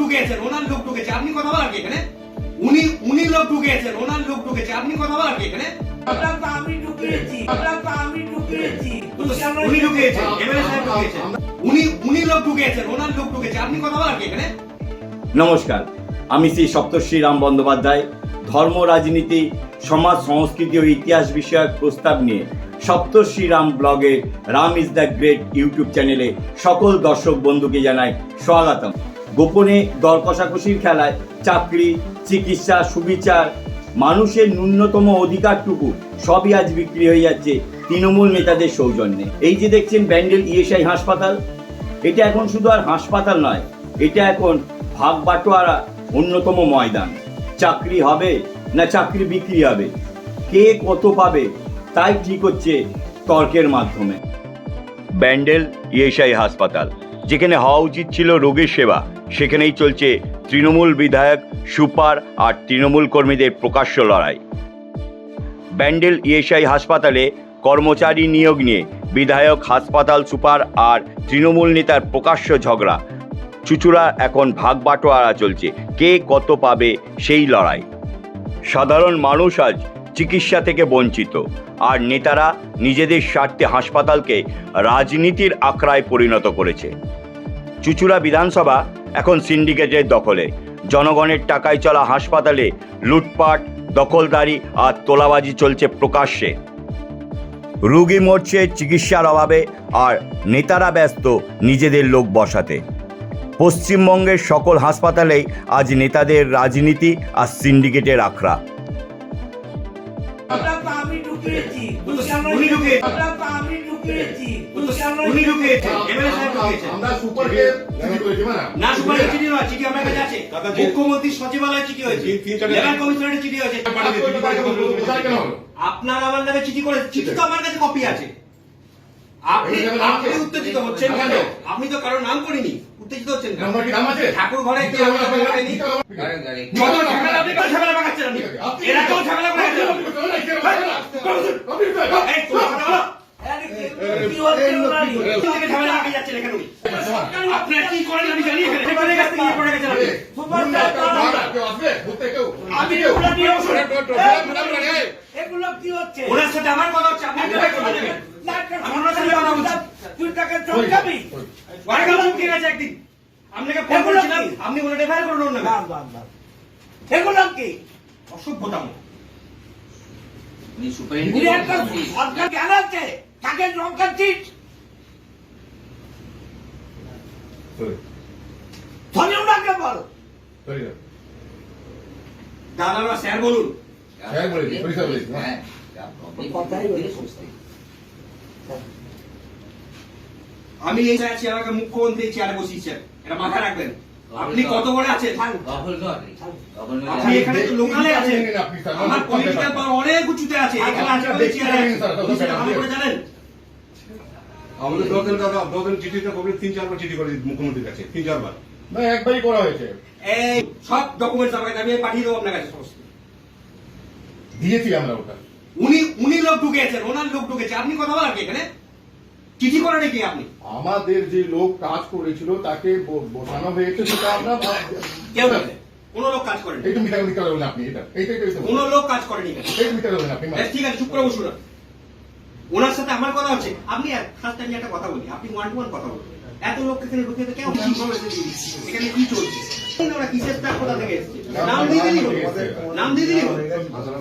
ঢুকেছেন ওনার লোক ঢুকেছে। আপনি কথা বলার কি এখানে? উনি উনি লোক ঢুকেছেন ওনার লোক ঢুকেছে। আপনি কথা বলার কি এখানে? আমি ঢুকিয়েছি আমি ঢুকিয়েছি উনি ঢুকিয়েছেন এমএলএ সাহেব ঢুকিয়েছেন উনি উনি লোক ঢুকেছেন ওনার লোক ঢুকেছে। আপনি কথা বলার কি এখানে? নমস্কার আমি শ্রী সপ্তর্ষি রাম বন্দ্যোপাধ্যায় ধর্ম রাজনীতি সমাজ সংস্কৃতি ও ইতিহাস বিষয়ক প্রস্তাব নিয়ে সপ্তর্ষি রাম ব্লগে Ram is the great YouTube চ্যানেলে সকল দর্শক বন্ধুকে জানাই স্বাগতম। গোপনে দর কষাকষির খেলায় চাকরি, চিকিৎসা, সুবিচার, মানুষের ন্যূনতম অধিকারটুকু সবই আজ বিক্রি হয়ে যাচ্ছে তৃণমূল নেতাদের সৌজন্যে। এই যে দেখছেন ব্যান্ডেল ইএসআই হাসপাতাল, এটা এখন শুধু আর হাসপাতাল নয়, এটা এখন ভাগ বাটোয়ারা অন্যতম ময়দান। চাকরি হবে না চাকরি বিক্রি হবে? কে কত পাবে? তাই ঠিক হচ্ছে তর্কের মাধ্যমে। ব্যান্ডেল ইএসআই হাসপাতাল। যেখানে হওয়া উচিত ছিল রোগীর সেবা, সেখানেই চলছে তৃণমূল বিধায়ক সুপার আর তৃণমূল কর্মীদের প্রকাশ্য লড়াই। ব্যান্ডেল ইএসআই হাসপাতালে কর্মচারী নিয়োগ নিয়ে বিধায়ক হাসপাতাল সুপার আর তৃণমূল নেতার প্রকাশ্য ঝগড়া। চুচুড়া এখন ভাগ বাটোয়ারা চলছে। কে কত পাবে সেই লড়াই? সাধারণ মানুষ আজ চিকিৎসা থেকে বঞ্চিত, আর নেতারা নিজেদের স্বার্থে হাসপাতালকে রাজনীতির আখড়ায় পরিণত করেছে। চুচুড়া বিধানসভা এখন সিন্ডিকেটের দখলে। জনগণের টাকায় চলা হাসপাতালে লুটপাট, দখলদারি আর তোলাবাজি চলছে প্রকাশ্যে। রুগী মরছে চিকিৎসার অভাবে আর নেতারা ব্যস্ত নিজেদের লোক বসাতে। পশ্চিমবঙ্গের সকল হাসপাতালেই আজ নেতাদের রাজনীতি আর সিন্ডিকেটের আখড়া। আমি ঢুকিয়েছি। উনি ঢুকিয়েছেন। আমি ঢুকিয়েছি। উনি ঢুকিয়েছেন এমএলএ সাহেব ঢুকিয়েছেন আমরা সুপারকে না না চিঠি নয় চিঠি আপনার কাছে আছে। মুখ্যমন্ত্রী সচিবালয়ে চিঠি হয়েছে। কমিশনারের চিঠি হয়েছে। আমার নামে চিঠি করে চিঠি তো আমার কাছে কপি আছে। আপনি আপনি উত্তেজিত হচ্ছেন কেন? আপনি তো কারোর নাম করিনি। উত্তেজিত হচ্ছেন কেন? ঠাকুর ঘরে কি আমি ফোন করেছিলাম আপনি বলে ডেফার করুন না। এগুলো কি অসভ্যতা উনি একটা সরকার জ্ঞান আছে তাকে চমকাচ্ছিস Sorry, ধরে ওনাকে বল। দাদারা স্যার বলুন। হ্যাঁ, হ্যাঁ। কথাই। আমি এই চেয়ার চেয়ারকে মুখ্যমন্ত্রী চেয়ারে বসিয়েছেন এটা মাথায় রাখবেন। আপনি কত বড় আছেন? আপনি এখানে তো লোকালে আছেন। আমার পলিটিক্যাল পাওয়ার অনেক উঁচুতে আছে। এখানে আছে বলে চেয়ারে আছে আপনি করে জানেন? আমাদের দোকান দাদা দোকান চিঠিটা কবে তিন চারবার চিঠি করে মুখ্যমন্ত্রীর কাছে তিন চারবার। না একবারই করা হয়েছে। এই সব ডকুমেন্টস আমি পাঠিয়ে দেবো আপনার কাছে সমস্ত। দিয়েছি আমরা ওটা। উনি উনি লোক ঢুকেছেন ওনার লোক ঢুকেছে। আপনি কথা বলার কি এখানে? চিঠি করে নাকি আপনি? আমাদের যে লোক কাজ করেছিল তাকে বসানো হয়েছে সেটা আমরা কেউ কোন লোক কাজ করেনি। এই তো মিটার মিটার বলেন আপনি এটা এইটাই তো কোন লোক কাজ করেনি। এই মিটার বলেন আপনি ঠিক আছে চুপ করে বসুন। ওনার সাথে আমার কথা হচ্ছে। আপনি ফার্স্ট টাইম একটা কথা বলি আপনি ওয়ান টু ওয়ান কথা বলুন। এত লোক এখানে ঢুকে তো কেউ কি করে এখানে কি চলছে? ওরা কিসের টাকা কোথা থেকে এসছে? নাম দিয়ে দিলি নাম দিয়ে দিলি আচ্ছা,